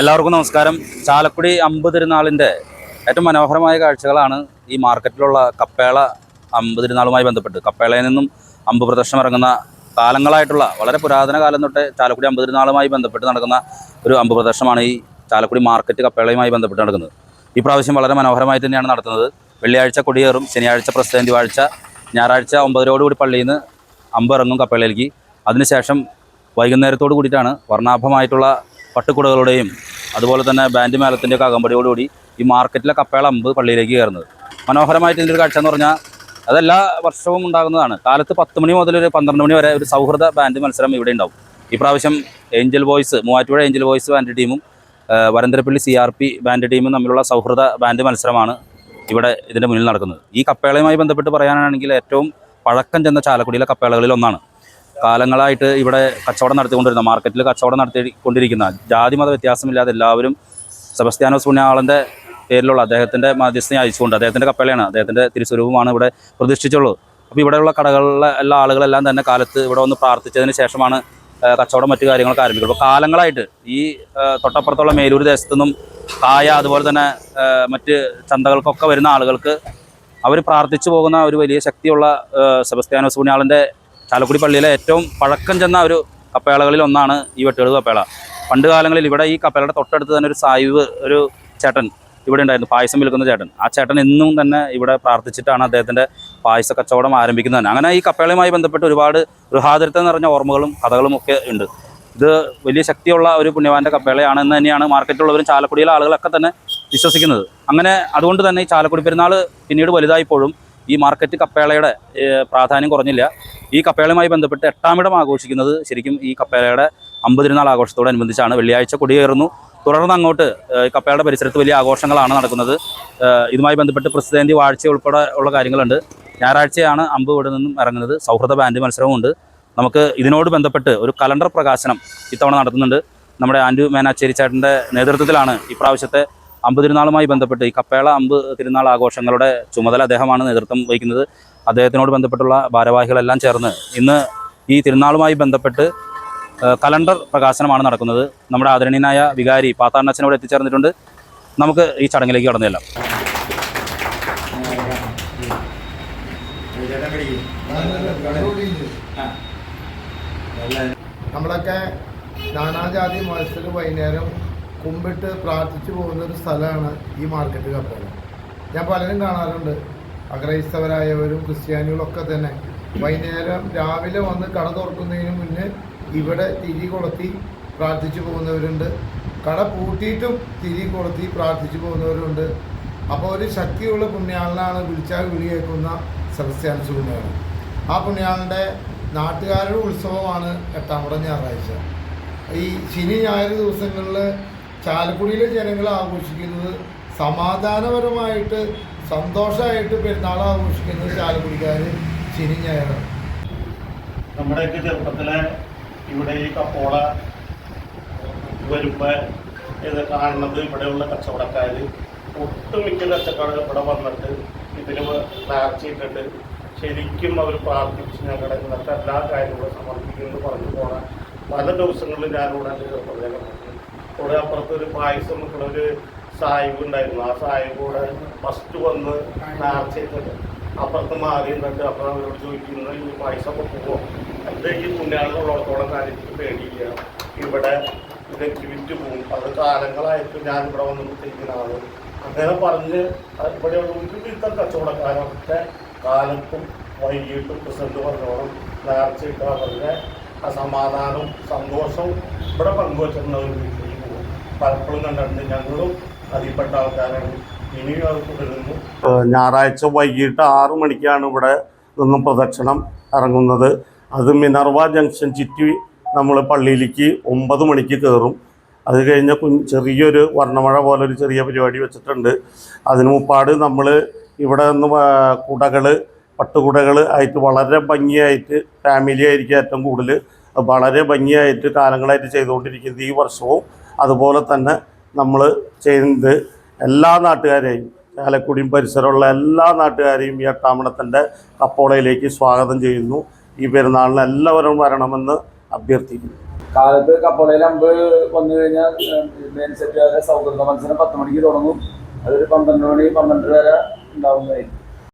എല്ലാവർക്കും നമസ്കാരം. ചാലക്കുടി അമ്പ് തിരുനാളിന്റെ ഏറ്റവും മനോഹരമായ കാഴ്ചകളാണ് ഈ മാർക്കറ്റിലുള്ള കപ്പേള അമ്പ് തിരുനാളുമായി ബന്ധപ്പെട്ട്. കപ്പേളയിൽ നിന്നും അമ്പ് പ്രദർശനം ഇറങ്ങുന്ന കാലങ്ങളായിട്ടുള്ള വളരെ പുരാതന കാലം തൊട്ടേ ചാലക്കുടി അമ്പ് തിരുനാളുമായി ബന്ധപ്പെട്ട് നടക്കുന്ന ഒരു അമ്പ് പ്രദർശനമാണ് ഈ ചാലക്കുടി മാർക്കറ്റ് കപ്പേളയുമായി ബന്ധപ്പെട്ട് നടക്കുന്നത്. ഈ പ്രാവശ്യം വളരെ മനോഹരമായി തന്നെയാണ് നടത്തുന്നത്. വെള്ളിയാഴ്ച കൊടിയേറും ശനിയാഴ്ച പ്രസിഡന്റ് വാഴ്ച ഞായറാഴ്ച ഒമ്പതരോടുകൂടി പള്ളിയിൽ നിന്ന് അമ്പ് ഇറങ്ങും കപ്പേളയിലേക്ക്. അതിനുശേഷം വൈകുന്നേരത്തോട് കൂടിയിട്ടാണ് വർണാഭമായിട്ടുള്ള പട്ടുകുടകളുടെയും അതുപോലെ തന്നെ ബാൻഡ് മേളത്തിന്റെ ഒക്കെ അകമ്പടിയോടുകൂടി ഈ മാർക്കറ്റിലെ കപ്പേള അമ്പ് പള്ളിയിലേക്ക് കയറുന്നത്. മനോഹരമായിട്ട് ഇതിന്റെ ഒരു കാഴ്ച എന്ന് പറഞ്ഞാൽ അതെല്ലാ വർഷവും ഉണ്ടാകുന്നതാണ്. കാലത്ത് പത്ത് മണി മുതൽ ഒരു പന്ത്രണ്ട് മണി വരെ ഒരു സൗഹൃദ ബാൻഡ് മത്സരം ഇവിടെ ഉണ്ടാവും. ഈ പ്രാവശ്യം Angel Boys Muvattupuzha Angel Boys band ടീമും Varantharappilly C R P band ടീമും തമ്മിലുള്ള സൗഹൃദ ബാൻഡ് മത്സരമാണ് ഇവിടെ ഇതിന്റെ മുന്നിൽ നടക്കുന്നത്. ഈ കപ്പേളയുമായി ബന്ധപ്പെട്ട് പറയാനാണെങ്കിൽ ഏറ്റവും പഴക്കം ചെന്ന ചാലക്കുടിയിലെ കപ്പേളകളിൽ ഒന്നാണ്. കാലങ്ങളായിട്ട് ഇവിടെ കച്ചവടം നടത്തിക്കൊണ്ടിരുന്ന മാർക്കറ്റിൽ കച്ചവടം നടത്തിക്കൊണ്ടിരിക്കുന്ന ജാതി മത വ്യത്യാസമില്ലാതെ എല്ലാവരും സെബസ്ത്യാനോസ് പുണ്യാളന്റെ പേരിലുള്ള അദ്ദേഹത്തിന്റെ മധ്യസ്ഥനെ അയച്ചുകൊണ്ട് അദ്ദേഹത്തിന്റെ കപ്പലയാണ് അദ്ദേഹത്തിന്റെ തിരുസ്വരൂപമാണ് ഇവിടെ പ്രതിഷ്ഠിച്ചുള്ളത്. അപ്പോൾ ഇവിടെയുള്ള കടകളിലെ എല്ലാ ആളുകളെല്ലാം തന്നെ കാലത്ത് ഇവിടെ വന്ന് പ്രാർത്ഥിച്ചതിന് ശേഷമാണ് കച്ചവടം മറ്റു കാര്യങ്ങളൊക്കെ ആരംഭിക്കുന്നത്. അപ്പോൾ കാലങ്ങളായിട്ട് ഈ തൊട്ടപ്പുറത്തുള്ള മേലൂർ ദേശത്തു നിന്നും കായ അതുപോലെ തന്നെ മറ്റ് ചന്തകൾക്കൊക്കെ വരുന്ന ആളുകൾക്ക് അവർ പ്രാർത്ഥിച്ചു പോകുന്ന ഒരു വലിയ ശക്തിയുള്ള സെബസ്ത്യാനോസ് പുണ്യാളന്റെ ചാലക്കുടി പള്ളിയിലെ ഏറ്റവും പഴക്കം ചെന്ന ഒരു കപ്പേളകളിൽ ഒന്നാണ് ഈ വെട്ടുകൾ കപ്പേള പണ്ട് കാലങ്ങളിൽ ഇവിടെ ഈ കപ്പേളയുടെ തൊട്ടടുത്ത് തന്നെ ഒരു സായിവ് ഒരു ചേട്ടൻ ഇവിടെ ഉണ്ടായിരുന്നു പായസം വിൽക്കുന്ന ചേട്ടൻ. ആ ചേട്ടൻ എന്നും തന്നെ ഇവിടെ പ്രാർത്ഥിച്ചിട്ടാണ് അദ്ദേഹത്തിന്റെ പായസ കച്ചവടം ആരംഭിക്കുന്നത് തന്നെ. അങ്ങനെ ഈ കപ്പേളയുമായി ബന്ധപ്പെട്ട് ഒരുപാട് ഗൃഹാതിരത്വം നിറഞ്ഞ ഓർമ്മകളും കഥകളും ഒക്കെ ഉണ്ട്. ഇത് വലിയ ശക്തിയുള്ള ഒരു പുണ്യവാന്റെ കപ്പേളയാണെന്ന് തന്നെയാണ് മാർക്കറ്റിലുള്ളവരും ചാലക്കുടിയിലെ ആളുകളൊക്കെ തന്നെ വിശ്വസിക്കുന്നത്. അങ്ങനെ അതുകൊണ്ട് തന്നെ ഈ ചാലക്കുടി പെരുന്നാൾ പിന്നീട് വലുതായപ്പോഴും ഈ മാർക്കറ്റ് കപ്പേളയുടെ പ്രാധാന്യം കുറഞ്ഞില്ല. ഈ കപ്പേളയുമായി ബന്ധപ്പെട്ട് എട്ടാമിടം ആഘോഷിക്കുന്നത് ശരിക്കും ഈ കപ്പേളയുടെ അമ്പതിരുന്നാൾ ആഘോഷത്തോടനുബന്ധിച്ചാണ്. വെള്ളിയാഴ്ച കൊടിയേറുന്നു. തുടർന്ന് അങ്ങോട്ട് കപ്പേളയുടെ പരിസരത്ത് വലിയ ആഘോഷങ്ങളാണ് നടക്കുന്നത്. ഇതുമായി ബന്ധപ്പെട്ട് പ്രസിദ്ധേന്തി വാഴ്ച ഉൾപ്പെടെ ഉള്ള കാര്യങ്ങളുണ്ട്. ഞായറാഴ്ചയാണ് അമ്പ് ഇവിടെ നിന്നും ഇറങ്ങുന്നത്. സൗഹൃദ ബാൻഡ് മത്സരവുമുണ്ട്. നമുക്ക് ഇതിനോട് ബന്ധപ്പെട്ട് ഒരു കലണ്ടർ പ്രകാശനം ഇത്തവണ നടത്തുന്നുണ്ട്. നമ്മുടെ ആൻഡു മേനാച്ചേരി ചേട്ടന്റെ നേതൃത്വത്തിലാണ് ഇപ്രാവശ്യത്തെ അമ്പ് തിരുനാളുമായി ബന്ധപ്പെട്ട് ഈ കപ്പേള അമ്പ് തിരുനാൾ ആഘോഷങ്ങളുടെ ചുമതല അദ്ദേഹമാണ് നേതൃത്വം വഹിക്കുന്നത്. അദ്ദേഹത്തിനോട് ബന്ധപ്പെട്ടുള്ള ഭാരവാഹികളെല്ലാം ചേർന്ന് ഇന്ന് ഈ തിരുനാളുമായി ബന്ധപ്പെട്ട് കലണ്ടർ പ്രകാശനമാണ് നടക്കുന്നത്. നമ്മുടെ ആദരണീയനായ വികാരി പാത്താണ്ണച്ചനോട് എത്തിച്ചേർന്നിട്ടുണ്ട്. നമുക്ക് ഈ ചടങ്ങിലേക്ക് കടന്നില്ല നമ്മളൊക്കെ നാനാജാതി മത്സര വൈകുന്നേരം കുമ്പിട്ട് പ്രാർത്ഥിച്ചു പോകുന്ന ഒരു സ്ഥലമാണ് ഈ മാർക്കറ്റ് കപ്പേള ഞാൻ പലരും കാണാറുണ്ട്. അക്രൈസ്തവരായവരും ക്രിസ്ത്യാനികളൊക്കെ തന്നെ. വൈകുന്നേരം രാവിലെ വന്ന് കട തുറക്കുന്നതിന് മുന്നേ ഇവിടെ തിരി കൊളുത്തി പ്രാർത്ഥിച്ചു പോകുന്നവരുണ്ട്. കട പൂട്ടിയിട്ടും തിരി കൊളുത്തി പ്രാർത്ഥിച്ചു പോകുന്നവരുണ്ട്. അപ്പോൾ ഒരു ശക്തിയുള്ള പുണ്യാളനാണ് വിളിച്ചാൽ വിളി കേൾക്കുന്ന സുകുമാരൻ. ആ പുണ്യാളന്റെ നാട്ടുകാരുടെ ഉത്സവമാണ് എട്ടാം എട്ടാമടം ഞായറാഴ്ച. ഈ ശനി ഞായർ ദിവസങ്ങളിൽ ചാലക്കുടിയിലെ ജനങ്ങൾ ആഘോഷിക്കുന്നത് സമാധാനപരമായിട്ട് സന്തോഷമായിട്ട് പെരുന്നാൾ ആഘോഷിക്കുന്നത് ചാലക്കുടിക്കാർ ശനി നമ്മുടെയൊക്കെ ചെറുപ്പത്തിലെ ഇവിടെ ഈ കപ്പോള വരുമ്പോൾ ഇത് കാണുന്നത് ഇവിടെയുള്ള കച്ചവടക്കാർ ഒട്ടുമിക്ക കച്ചവടക്കാർ ഇവിടെ വന്നിട്ട് ഇതിന് നേർച്ചയിട്ടിട്ട് ശരിക്കും അവർ പ്രാർത്ഥിച്ച് ഞങ്ങളുടെ ഇന്നത്തെ എല്ലാ കാര്യങ്ങളും സമർപ്പിക്കുമെന്ന് പറഞ്ഞു പോണ പല ദിവസങ്ങളിൽ ഞാനിവിടെ എന്റെ ചെറുപ്പത്തിലെ ഇവിടെ അപ്പുറത്ത് ഒരു പായസം നിൽക്കുന്ന ഒരു സാഹിബ് ഉണ്ടായിരുന്നു. ആ സാഹിബ് കൂടെ ഫസ്റ്റ് വന്ന് നേർച്ചയിട്ടിട്ട് അപ്പുറത്ത് മാറി എന്നിട്ട് അപ്പം അവരോട് ചോദിക്കുന്നത് ഈ പായസം ഒക്കെ പോവോ? അത് ഈ പുണ്യാളുള്ളത്തോളം കാര്യത്തിൽ പേടിയില്ല ഇവിടെ ഇതൊക്കെ വിറ്റ് പോകും അത് കാലങ്ങളായിട്ട് ഞാൻ ഇവിടെ വന്ന് തിരിക്കുന്ന ആൾ അങ്ങനെ പറഞ്ഞ് ഇവിടെ ഒരു ഒരുവിധ കച്ചവടക്കാരൊക്കെ കാലത്തും വൈകിട്ടും പ്രസിഡന്റ് പറഞ്ഞോളം നേർച്ചയിട്ട് അവരുടെ സമാധാനവും സന്തോഷവും ഇവിടെ പോകും പലപ്പോഴും കണ്ടിട്ടുണ്ട്. ഞങ്ങളും അതിൽപ്പെട്ട ആൾക്കാരാണ്. ഇനിയും അത് തുടരുന്നു. ഞായറാഴ്ച വൈകിട്ട് ആറു മണിക്കാണ് ഇവിടെ നിന്നും പ്രദക്ഷിണം ഇറങ്ങുന്നത്. അത് മിനർവ ജംഗ്ഷൻ ചുറ്റി നമ്മൾ പള്ളിയിലേക്ക് ഒമ്പത് മണിക്ക് കയറും. അത് കഴിഞ്ഞ കുഞ്ഞ് ചെറിയൊരു വർണമഴ പോലെ ഒരു ചെറിയ പരിപാടി വെച്ചിട്ടുണ്ട്. അതിന് മുപ്പാട് നമ്മൾ ഇവിടെ നിന്ന് കുടകൾ പട്ടുകുടകൾ ആയിട്ട് വളരെ ഭംഗിയായിട്ട് ഫാമിലി ആയിരിക്കും ഏറ്റവും കൂടുതൽ വളരെ ഭംഗിയായിട്ട് കാലങ്ങളായിട്ട് ചെയ്തുകൊണ്ടിരിക്കുന്നത് ഈ വർഷവും അതുപോലെ തന്നെ നമ്മൾ ചെയ്യുന്നത് എല്ലാ നാട്ടുകാരെയും ചാലക്കുടിയും പരിസരമുള്ള എല്ലാ നാട്ടുകാരെയും ഈ എട്ടാമണത്തിന്റെ കപ്പോളയിലേക്ക് സ്വാഗതം ചെയ്യുന്നു. ഈ പെരുന്നാളിന് എല്ലാവരും വരണമെന്ന് അഭ്യർത്ഥിക്കുന്നു. കാലത്ത് കപ്പോളയിൽ അമ്പ് വന്നു കഴിഞ്ഞാൽ മെയിൻ സൗഹൃദ മത്സരം പത്ത് മണിക്ക് തുടങ്ങും. അതൊരു പന്ത്രണ്ട് മണി പന്ത്രണ്ടര വരെ ഉണ്ടാവുന്നതായിരിക്കും.